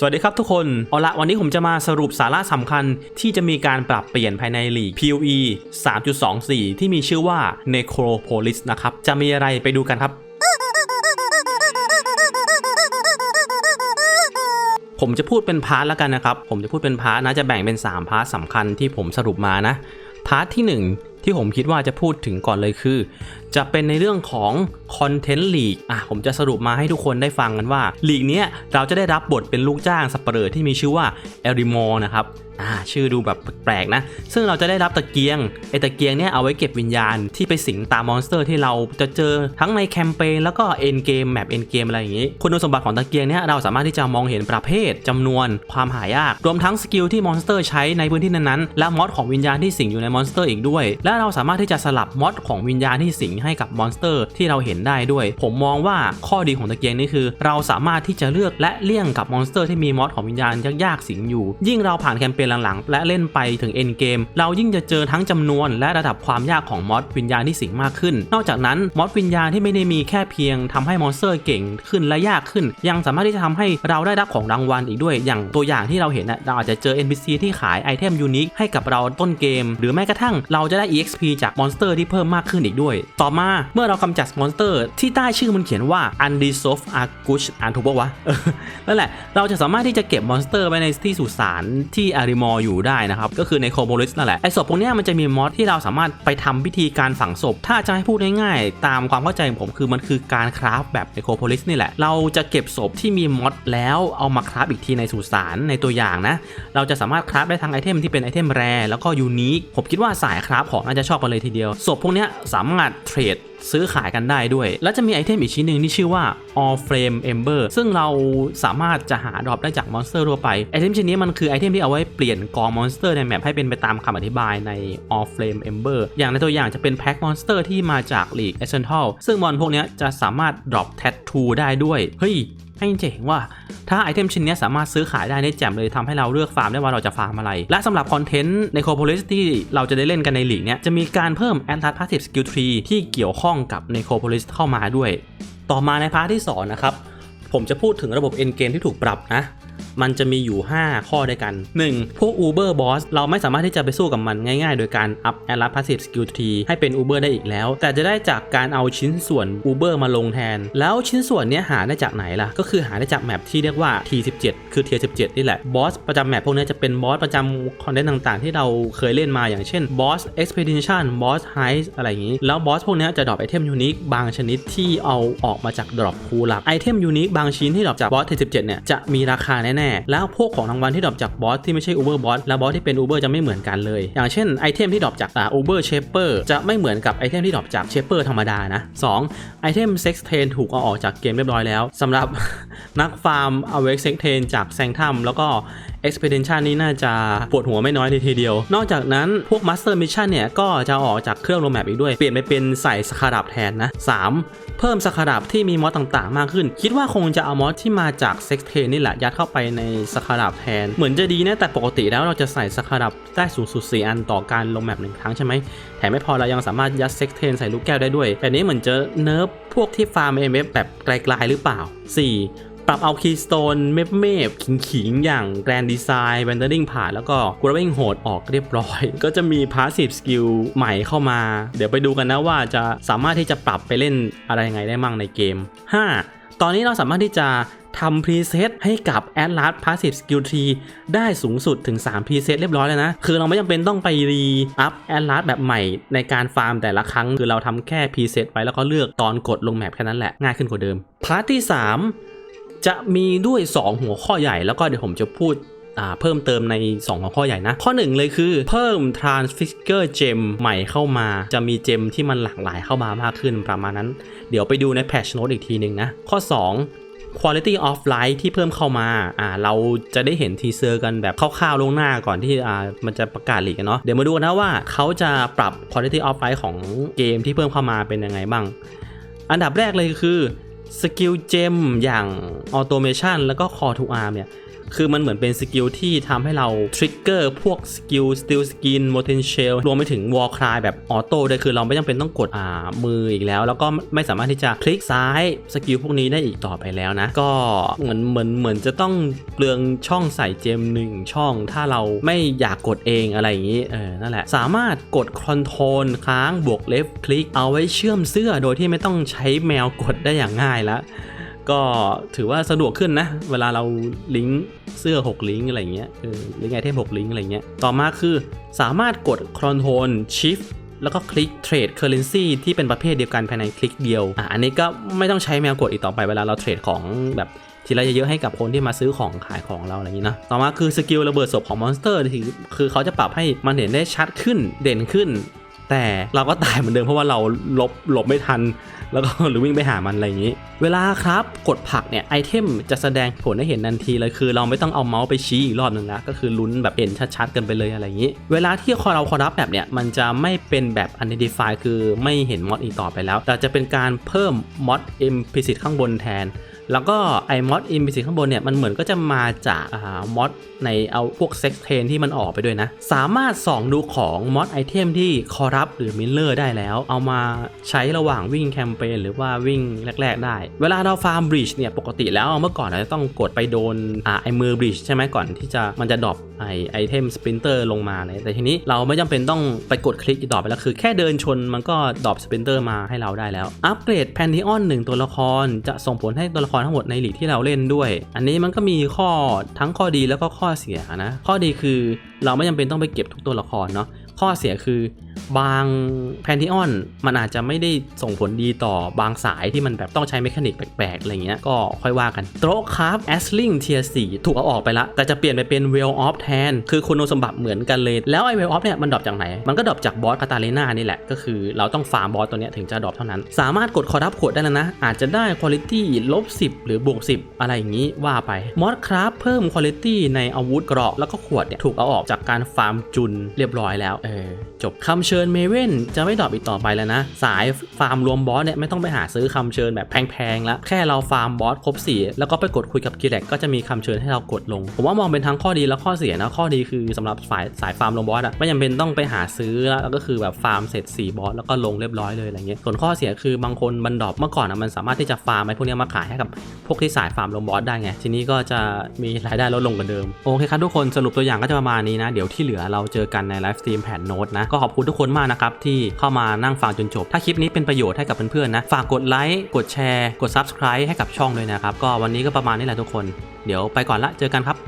สวัสดีครับทุกคน เอาละวันนี้ผมจะมาสรุปสาระสำคัญที่จะมีการปรับเปลี่ยนภายในลีก PoE 3.24 ที่มีชื่อว่า Necropolis นะครับ จะมีอะไรไปดูกันครับผมจะพูดเป็นพาร์ทแล้วกันนะครับ ผมจะพูดเป็นพาร์ทนะ จะแบ่งเป็น 3 พาร์ทสำคัญที่ผมสรุปมานะ พาร์ทที่ 1 ที่ผมคิดว่าจะพูดถึงก่อนเลยคือ จะเป็นในเรื่องของคอนเทนต์ลีกอะผมจะสรุปมาให้ทุกคนได้ฟังกันว่าลีกเนี้ยเราจะได้รับบทเป็นลูกจ้างสเปเหร่อที่มีชื่อว่าเอริโมนะครับ อ่าชื่อดูแบบแปลกๆนะ ซึ่งเราจะได้รับตะเกียงไอตะเกียงเนี้ยเอาไว้เก็บวิญญาณที่ไปสิงตามมอนสเตอร์ที่เราจะเจอทั้งในแคมเปญแล้วก็เอ็นเกมแมปเอ็นเกมอะไรอย่างงี้ คุณสมบัติของตะเกียงเนี้ยเราสามารถที่จะมองเห็นประเภทจำนวนความหายาก รวมทั้งสกิลที่มอนสเตอร์ใช้ในพื้นที่นั้นๆและมอดของวิญญาณที่สิงอยู่ในมอนสเตอร์อีกด้วย และเราสามารถที่จะสลับมอดของวิญญาณที่สิงให้กับมอนสเตอร์ที่เราเห็นได้ด้วย ผมมองว่าข้อดีของตะเกียงนี่คือ เราสามารถที่จะเลือกและเลี่ยงกับมอนสเตอร์ที่มีมอดของวิญญาณยากๆสิงอยู่ ยิ่งเราผ่านแคมเปญหลังๆ และเล่นไปถึงเอ็นเกมเรายิ่งจะเจอทั้งจำนวน และระดับความยากของมอดวิญญาณที่สิงมากขึ้น นอกจากนั้นมอดวิญญาณที่ไม่ได้มีแค่เพียงทำให้มอนสเตอร์เก่งขึ้นและยากขึ้น ยังสามารถที่จะทำให้เราได้รับของรางวัลอีกด้วย อย่างตัวอย่างที่เราเห็นนะเราอาจจะเจอ NPC ที่ขายไอเทมยูนิคให้กับเราต้นเกม หรือแม้กระทั่งเราจะได้ EXP จากมอนสเตอร์ที่เพิ่มมากขึ้นอีกด้วย ต่อมาเมื่อเรากำจัดมอนสเตอร์ที่ใต้ชื่อมันเขียนว่า Unresolved Argush อ่านถูกปะวะนั่นแหละเราจะสามารถที่จะเก็บมอนสเตอร์ไว้ในที่สุสานที่อาริมอร์อยู่ได้นะครับก็คือในโคโมลิสนั่นแหละไอศพพวกเนี้ยมันจะมีมอสที่เราสามารถไปทำพิธีการฝังศพ ถ้าจะให้พูดง่ายๆ ตามความเข้าใจของผมคือมันคือการคราฟแบบในโคโพลิสนี่แหละ เราจะเก็บศพที่มีมอสแล้วเอามาคราฟอีกทีในสุสานในตัวอย่างนะ เราจะสามารถคราฟได้ทั้งไอเทมที่เป็นไอเทมแรแล้วก็ยูนิคผมคิดว่าสายคราฟของน่าจะชอบกันเลยทีเดียวศพพวกเนี้ยสามารถเทรด ซื้อขายกันได้ด้วย และจะมีไอเทมอีกชิ้นหนึ่งที่ชื่อว่า All frame Ember ซึ่งเราสามารถจะหาดรอปได้จากมอนสเตอร์ทั่วไปไอเทมชิ้นนี้มันคือไอเทมที่เอาไว้เปลี่ยนกองมอนสเตอร์ในแมปให้เป็นไปตามคำอธิบายใน All frame Ember อย่างในตัวอย่างจะเป็นแพ็คมอนสเตอร์ที่มาจากลีกเอเซนทัลซึ่งมอนพวกนี้จะสามารถดรอปแท t ทูได้ด้วยเฮ้ย ให้เจ๋งว่าถ้าไอเทมชิ้นนี้สามารถซื้อขายได้ในแจ่มเลยทำให้เราเลือกฟาร์มได้ว่าเราจะฟาร์มอะไร และสำหรับคอนเทนต์ในโคโพลิสที่เราจะได้เล่นกันในหลีกเนี้ยจะมีการเพิ่ม a n t a s Passive Skill Tree ที่เกี่ยวข้องกับในโคโพลิสเข้ามาด้วย ต่อมาในพาร์ทที่2นะครับผมจะพูดถึงระบบเอ็นเกมที่ถูกปรับนะ มันจะมีอยู่ 5 ข้อด้วยกัน 1. พวก Uber Boss เราไม่สามารถที่จะไปสู้กับมันง่ายๆ โดยการ up a l a Passive Skill Tree ให้เป็น Uber ได้อีกแล้ว แต่จะได้จากการเอาชิ้นส่วน Uber มาลงแทน แล้วชิ้นส่วนนี้หาได้จากไหนล่ะ ก็คือหาได้จากแมปที่เรียกว่า T17 คือ Tier 17นี่แหละบอสประจำแมปพวกนี้จะเป็นบอสประจำคอนเทนต์ต่างๆ ที่เราเคยเล่นมาอย่างเช่น Boss Expedition Boss Heist อะไรอย่างนี้ แล้วบอสพวกนี้จะดรอปไอเทมยูนิคบางชนิดที่เอาออกมาจากดรอปคูหลักไอเทมยูนิคบางชิ้นที่ดรอปจากบอส T17 เนี่ยจะมีราคาแน่แล้วพวกของรางวัลที่ดรอปจากบอสที่ไม่ใช่ Uber Boss และบอสที่เป็น Uber จะไม่เหมือนกันเลย อย่างเช่นไอเทมที่ดรอปจากอ่า Uber Shaper จะไม่เหมือนกับไอเทมที่ดรอปจาก Shaper ธรรมดานะ 2. ไอเทม Sex Train ถูกเอาออกจากเกมเรียบร้อยแล้วสำหรับนักฟาร์ม Awake Sex Train จากแซงทัมแล้วก็ Expedition นี่น่าจะปวดหัวไม่น้อยเลยทีเดียว นอกจากนั้นพวก Master Mission เนี่ย ก็จะออกจากเครื่องโรแมปอีกด้วย เปลี่ยนไปเป็นใส่สคาดับแทนนะ 3. เพิ่มสคาดับที่มีมอสต่างๆ มากขึ้น คิดว่าคงจะเอามอสที่มาจาก Sex Train นี่แหละ ยัดเข้าไปในสคาดับแทน เหมือนจะดีนะ แต่ปกติแล้วเราจะใส่สคาดับได้สูงสุด 4 อันต่อการลงแมปหนึ่งครั้งใช่ไหมแถมไม่พอเรายังสามารถยัด Sex Train ใส่ลูกแก้วได้ด้วยแต่นี้เหมือนจะเนิร์ฟพวกที่ฟาร์ม MF แบบไกลๆหรือเปล่า 4. ปรับเอาคีย์สโตนเมฟเมฟขิงขิงๆอย่างแกรนดีไซน์แวนเดอร์ลิงผ่านแล้วก็กราวิ่งโหดออกเรียบร้อย ก็จะมีพาสซีฟสกิลใหม่เข้ามา เดี๋ยวไปดูกันนะว่าจะสามารถที่จะปรับไปเล่นอะไรยังไงได้มั่งในเกม 5. ตอนนี้เราสามารถที่จะทำพรีเซตให้กับ a d l a s Passive Skill Tree ได้สูงสุดถึง3พรีเซตเรียบร้อยแล้วนะ คือเราไม่จำเป็นต้องไปรีอัพ a d l a s แบบใหม่ในการฟาร์มแต่ละครั้ง คือเราทำแค่พรีเซตไว้แล้วก็เลือกตอนกดลงแมปแค่นั้นแหละ ง่ายขึ้นกว่าเดิม พาร์ทที่ 3 จะมีด้วย 2 หัวข้อใหญ่แล้วก็เดี๋ยวผมจะพูดเพิ่มเติมใน 2 หัวข้อใหญ่นะ ข้อ 1 เลยคือเพิ่ม Transfigure Gem ใหม่เข้ามา จะมีเจมที่มันหลากหลายเข้ามามากขึ้นประมาณนั้น เดี๋ยวไปดูใน Patch Note อีกทีหนึ่งนะ ข้อ 2 Quality of Life ที่เพิ่มเข้ามาอ่าเราจะได้เห็นทีเซอร์กันแบบคร่าวๆลงหน้าก่อนที่อ่ามันจะประกาศหลีกกันเนาะเดี๋ยวมาดูกันนะว่าเขาจะปรับ Quality of Life ของเกมที่เพิ่มเข้ามาเป็นยังไงบ้าง อันดับแรกเลยคือ สกิลเจมอย่างออโตเมชันแล้วก็คอทูอาร์มเนี่ย คือมันเหมือนเป็นสกิลที่ทำให้เราทริกเกอร์พวกสกิลสติลสกินโมเทนเชลรวมไปถึงวอลคลายแบบออโต้ด้วยคือเราไม่จำเป็นต้องกดอ่ามืออีกแล้ว แล้วก็ไม่สามารถที่จะคลิกซ้ายสกิลพวกนี้ได้อีกต่อไปแล้วนะ ก็เหมือนเหมือนเหมือนจะต้องเปลืองช่องใส่เจมหนึ่งช่อง ถ้าเราไม่อยากกดเองอะไรอย่างนี้เออนั่นแหละ สามารถกดคอนโทรลค้างบวกเลฟคลิกเอาไว้เชื่อมเสื้อโดยที่ไม่ต้องใช้แมวกดได้อย่างง่ายแล้ว ก็ถือว่าสะดวกขึ้นนะ เวลาเราลิงก์เสื้อ 6 ลิงก์อะไรเงี้ยเออลิงก์ไอเทม6ลิงก์อะไรเงี้ย ต่อมาคือสามารถกด Control Shift แล้วก็คลิก Trade Currency ที่เป็นประเภทเดียวกันภายในคลิกเดียว อะ อันนี้ก็ไม่ต้องใช้แมวกดอีกต่อไปเวลาเราเทรดของแบบทีละเยอะๆให้กับคนที่มาซื้อของขายของเราอะไรอย่างนี้นะ ต่อมาคือสกิลระเบิดศพของมอนสเตอร์ที่คือเขาจะปรับให้มันเห็นได้ชัดขึ้นเด่นขึ้น แต่เราก็ตายเหมือนเดิมเพราะว่าเราหลบหลบไม่ทัน แล้วก็หรือวิ่งไปหามันอะไรอย่างนี้ เวลาครับกดผลักเนี่ยไอเทมจะแสดงผลให้เห็นทันทีเลยคือ เราไม่ต้องเอาเมาส์ไปชี้อีกรอบหนึ่งแล้วก็คือลุ้นแบบเห็นชัดๆกันไปเลยอะไรอย่างนี้ เวลาที่คอเราคอรับแบบเนี่ยมันจะไม่เป็นแบบ unidentified คือไม่เห็นมอดอีกต่อไปแล้ว แต่จะเป็นการเพิ่มมอด implicit ข้างบนแทน แล้วก็ไอ้มอดอินบิสิข้างบนเนี่ยมันเหมือนก็จะมาจากมอดในเอาพวกเซ็กเทนที่มันออกไปด้วยนะ สามารถส่องดูของมอดไอเทมที่คอรับ หรือมิลเลอร์ได้แล้ว เอามาใช้ระหว่างวิ่งแคมเปญหรือว่าวิ่งแรก ๆ ได้ เวลาเราฟาร์มบริดจ์เนี่ยปกติแล้วเมื่อก่อนเราจะต้องกดไปโดนอไอมือบริดจ์ใช่ไหมก่อนที่จะมันจะดรอป ไอไอเทมสปรินเตอร์ลงมาเลยแต่ทีนี้เราไม่จำเป็นต้องไปกดคลิกอีกต่อไปแล้วคือแค่เดินชนมันก็ดรอปสปรินเตอร์มาให้เราได้แล้ว อัปเกรดแพนทิออนหนึ่งตัวละครจะส่งผลให้ตัวละครทั้งหมดในหลีกที่เราเล่นด้วย อันนี้มันก็มีข้อทั้งข้อดีแล้วก็ข้อเสียนะ ข้อดีคือเราไม่จำเป็นต้องไปเก็บทุกตัวละครเนาะข้อเสียคือ บางแพนทิออนมันอาจจะไม่ได้ส่งผลดีต่อบางสายที่มันแบบต้องใช้เมคานิกแปลกๆ อะไรเงี้ย ก็ค่อยว่ากันโตรครับแอสลิงเทียสี่ถูกเอาออกไปละ แต่จะเปลี่ยนไปเป็นเวลออฟแทน คือคุณสมบัติเหมือนกันเลย แล้วไอเวลออฟเนี่ยมันดรอปจากไหน มันก็ดรอปจากบอสคาตาเลนานี่แหละ ก็คือเราต้องฟาร์มบอสตัวเนี้ยถึงจะดรอปเท่านั้น สามารถกดคอรับขวดได้แล้วนะ อาจจะได้คุณ i t y ลบ10 หรือบวก10 อะไรอย่างนี้ว่าไปมอดครับเพิ่มคุณ i t y ในอาวุธเกราะแล้วก็ขวดเนี่ยถูกเอาออกจากการฟาร์มจุนเรียบร้อยแล้วเออจบคำเชิญเมเว่นจะไม่ดรอปอีกต่อไปแล้วนะ สายฟาร์มรวมบอสเนี่ยไม่ต้องไปหาซื้อคำเชิญแบบแพงๆแล้วแค่เราฟาร์มบอสครบ 4 แล้วก็ไปกดคุยกับกิเลกก็จะมีคำเชิญให้เรากดลง ผมว่ามองเป็นทั้งข้อดีและข้อเสียนะข้อดีคือสำหรับสายสายฟาร์มรวมบอสอะไม่จำเป็นต้องไปหาซื้อแล้วก็คือแบบฟาร์มเสร็จ4บอสแล้วก็ลงเรียบร้อยเลยอะไรเงี้ยส่วนข้อเสียคือบางคนมันดรอปเมื่อก่อนอะมันสามารถที่จะฟาร์มไอ้พวกเนี้ยมาขายให้กับพวกที่สายฟาร์มรวมบอสได้ไง ทีนี้ก็จะมีรายได้ลดลงกว่าเดิม โอเคครับทุกคนสรุปตัวอย่างก็จะประมาณนี้นะ เดี๋ยวที่เหลือเราเจอกันในไลฟ์สตรีมแผ่นโน้ตนะ ก็ขอบคุณทุกคนมากนะครับที่เข้ามานั่งฟังจนจบ ถ้าคลิปนี้เป็นประโยชน์ให้กับเพื่อนๆนะ ฝากกดไลค์กดแชร์ กด Subscribe ให้กับช่องด้วยนะครับ ก็วันนี้ก็ประมาณนี้แหละทุกคน เดี๋ยวไปก่อนละเจอกันครับ